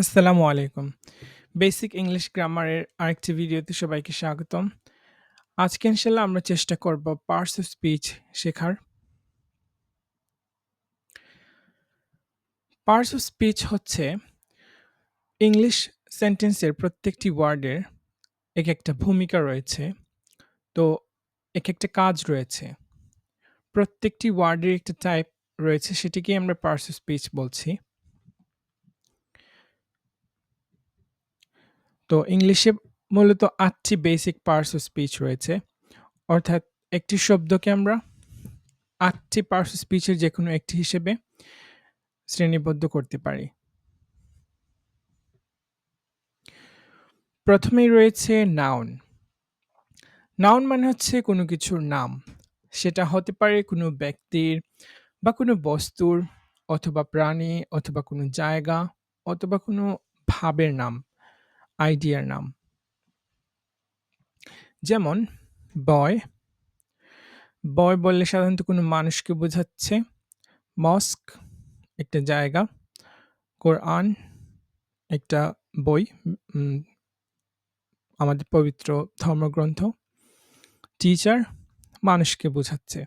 আসসালামু আলাইকুম। Basic English গ্রামারের আরেকটি ভিডিওতে সবাইকে স্বাগতম। আজকে ইনশাআল্লাহ আমরা চেষ্টা করব পার্স অফ স্পিচ শেখার। পার্স অফ স্পিচ হচ্ছে ইংলিশ সেন্টেন্সের প্রত্যেকটি ওয়ার্ডের এক একটা ভূমিকা রয়েছে। তো এক একটা কাজ রয়েছে। প্রত্যেকটি ওয়ার্ডের একটা টাইপ রয়েছে, সেটিকেই আমরা পার্স অফ স্পিচ বলছি। তো ইংলিশে মূলত আটটি বেসিক পার্টস অফ স্পিচ রয়েছে। অর্থাৎ একটি শব্দকে আমরা ৮ টি পার্টস অফ স্পিচের যেকোনো একটি হিসেবে শ্রেণীবদ্ধ করতে পারি। প্রথমেই রয়েছে নাউন। নাউন মানে হচ্ছে কোনো কিছুর নাম। সেটা হতে পারে কোনো ব্যক্তির বা কোনো বস্তুর অথবা প্রাণী অথবা কোনো জায়গা অথবা কোনো ভাবের নাম, আইডিয়ার নাম। যেমন, বয়। বয় বললে সাধারণত কোনো মানুষকে বোঝাচ্ছে। মস্ক, একটা জায়গা। কোরআন, একটা বই আমাদের পবিত্র ধর্মগ্রন্থ। টিচার, মানুষকে বোঝাচ্ছে।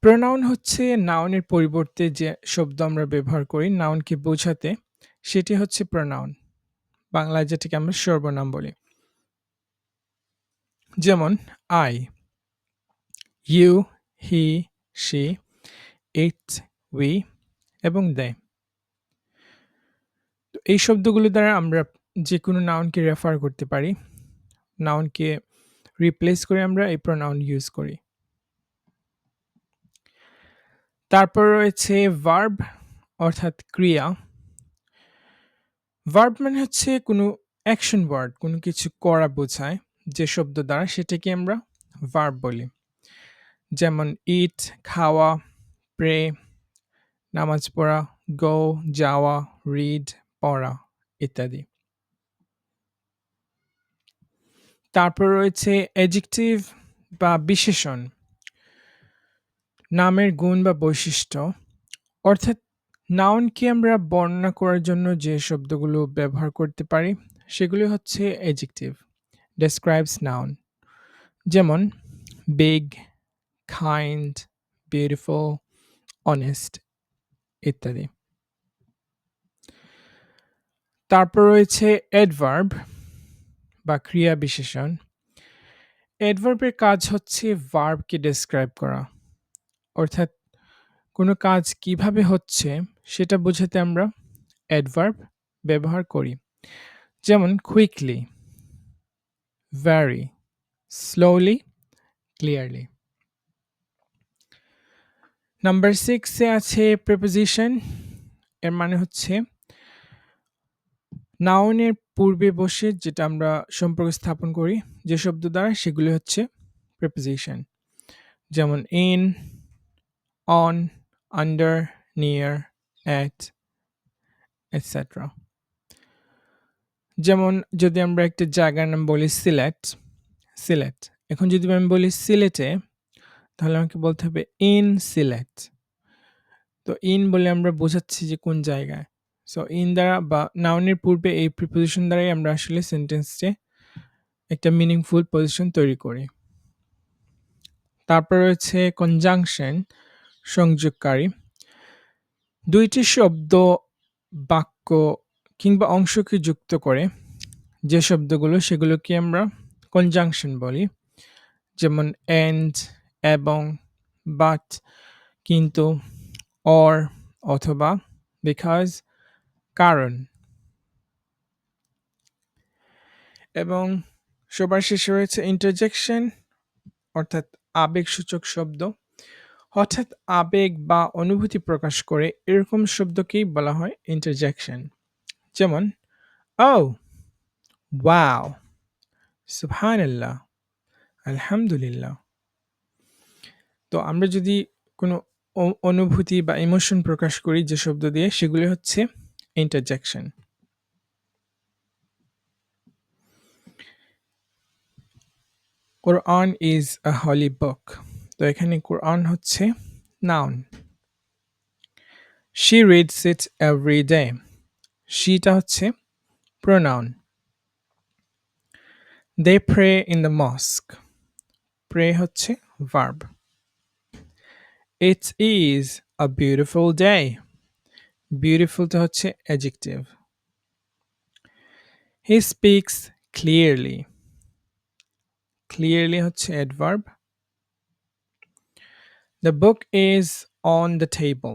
প্রোনাউন হচ্ছে নাউনের পরিবর্তে যে শব্দ আমরা ব্যবহার করি, নাউনকে বোঝাতে সেটি হচ্ছে প্রোনাউন। বাংলায় যেটাকে আমরা সর্বনাম বলি। যেমন I, you, he, she, it, we এবং দে। তো এই শব্দগুলো দ্বারা আমরা যে কোনো নাউনকে রেফার করতে পারি। নাউনকে রিপ্লেস করে আমরা এই প্রোনাউন ইউজ করি। তারপর রয়েছে ভার্ব অর্থাৎ ক্রিয়া। ভার্ব মানে হচ্ছে কোনো অ্যাকশন ওয়ার্ড কোনো কিছু করা বোঝায় যে শব্দ দ্বারা সেটাকে আমরা ভার্ব বলি। যেমন ইট খাওয়া, প্রে নামাজ পড়া, গো যাওয়া, রিড পড়া ইত্যাদি। তারপর রয়েছে অ্যাডজেক্টিভ বা বিশেষণ। নামের গুণ বা বৈশিষ্ট্য অর্থাৎ নাউনকে আমরা বর্ণনা করার জন্য যে শব্দগুলো ব্যবহার করতে পারি, সেগুলি হচ্ছে অ্যাডজেক্টিভ ডেসক্রাইবস নাউন যেমন বিগ কাইন্ড বিউটিফুল অনেস্ট ইত্যাদি। তারপর রয়েছে অ্যাডভার্ব বা ক্রিয়া বিশেষণ। অ্যাডভার্বের কাজ হচ্ছে ভার্বকে ডেসক্রাইব করা। অর্থাৎ কোনো কাজ কীভাবে হচ্ছে সেটা বোঝাতে আমরা অ্যাডভার্ব ব্যবহার করি। যেমন quickly very slowly clearly number সিক্সে আছে প্রেপোজিশন এর মানে হচ্ছে নাউনের পূর্বে বসে যেটা আমরা সম্পর্ক স্থাপন করি, যে শব্দ দ্বারা সেগুলি হচ্ছে প্রেপোজিশন যেমন in on under near at etcetera যেমন যদি আমরা একটা জায়গার নাম বলি সিলেট সিলেট। এখন যদি আমি বলি সিলেটে, তাহলে আমাকে বলতে হবে ইন সিলেট। তো ইন বলে আমরা বোঝাচ্ছি যে কোন জায়গায়। সো ইন দ্বারা বা নাউনের পূর্বে এই প্রিপোজিশন দ্বারাই আমরা আসলে সেন্টেন্সে একটা মিনিংফুল পজিশন তৈরি করি। তারপর রয়েছে কনজাংশন সংযোগকারী। দুইটি শব্দ বাক্য কিংবা অংশকে যুক্ত করে। যে শব্দগুলো, সেগুলোকে আমরা কনজাংশন বলি। যেমন এন্ড এবং বাট কিন্তু অর অথবা বিকজ কারণ। এবং সবার শেষে রয়েছে ইন্টারজেকশন অর্থাৎ আবেগসূচক শব্দ। হঠাৎ আবেগ বা অনুভূতি প্রকাশ করে এরকম শব্দকেই বলা হয় ইন্টারজেকশন যেমন ও ওয়াও সুবহানাল্লাহ আলহামদুলিল্লাহ তো আমরা যদি কোনো অনুভূতি বা ইমোশন প্রকাশ করি যে শব্দ দিয়ে, সেগুলি হচ্ছে ইন্টারজেকশন কোরআন ইজ আ হলি বুক তো এখানে কোরআন হচ্ছে noun she reads it every day শিটা হচ্ছে pronoun they pray in the mosque pray হচ্ছে verb it's is a beautiful day বিউটিফুলটা হচ্ছে adjective he speaks clearly clearly হচ্ছে adverb The book is on the table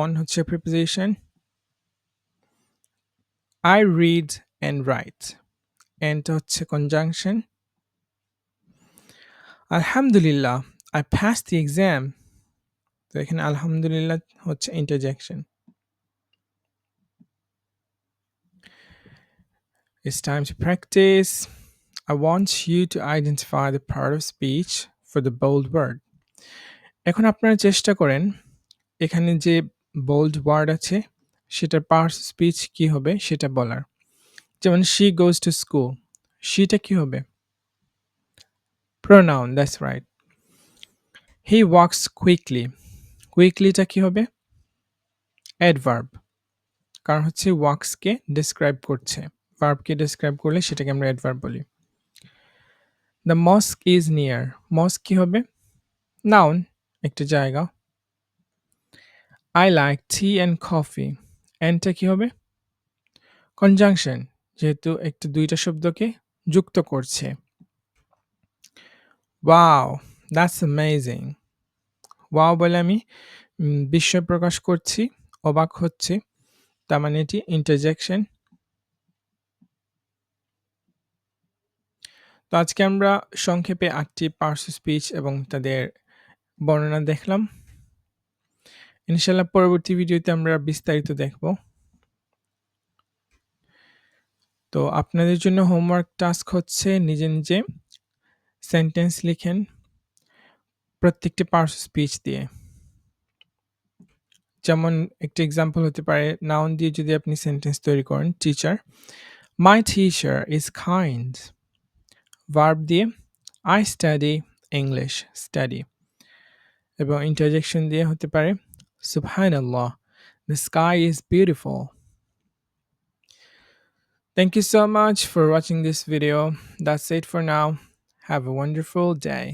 on হচ্ছে preposition I read and write অ্যান্ডটা হচ্ছে conjunction আলহামদুলিল্লাহ I pass the exam তো এখানে আলহামদুলিল্লাহ হচ্ছে interjection It's time to practice. I want you to identify the part of speech for the bold word. এখন আপনারা চেষ্টা করেন, এখানে যে বোল্ড ওয়ার্ড আছে, সেটার পার্স স্পিচ কি হবে সেটা বলার। যেমন শি গোজ টু স্কুল শিটা কি হবে? Pronoun that's right he walks quickly কুইকলিটা কি হবে? অ্যাডভার্ব কারণ হচ্ছে ওয়াক্সকে ডিসক্রাইব করছে। ভার্বকে ডিসক্রাইব করলে সেটাকে আমরা অ্যাডভার্ব বলি। The mosque is near mosque কি হবে? নাউন একটা জায়গা। I like tea and coffee অ্যান্ডটা কী হবে? কনজাংশন যেহেতু একটা দুইটা শব্দকে যুক্ত করছে। ওয়াও দ্যাটস অ্যামেজিং ওয়াও বলে আমি বিস্ময় প্রকাশ করছি, অবাক হচ্ছে। তার মানে এটি ইন্টারজেকশন তো আজকে আমরা সংক্ষেপে আটটি পার্শ্ব স্পিচ এবং তাদের বর্ণনা দেখলাম। ইনশাল্লাহ পরবর্তী ভিডিওতে আমরা বিস্তারিত দেখব। তো আপনাদের জন্য হোমওয়ার্ক টাস্ক হচ্ছে নিজে নিজে সেন্টেন্স লিখেন প্রত্যেকটি পার্স স্পিচ দিয়ে। যেমন একটি এক্সাম্পল হতে পারে নাউন দিয়ে যদি আপনি সেন্টেন্স তৈরি করেন teacher my teacher is kind verb দিয়ে আই স্টাডি ইংলিশ স্টাডি এবং ইন্টারজেকশন দিয়ে হতে পারে সুবহানাল্লাহ the sky is beautiful Thank you so much for watching this video. That's it for now. Have a wonderful day.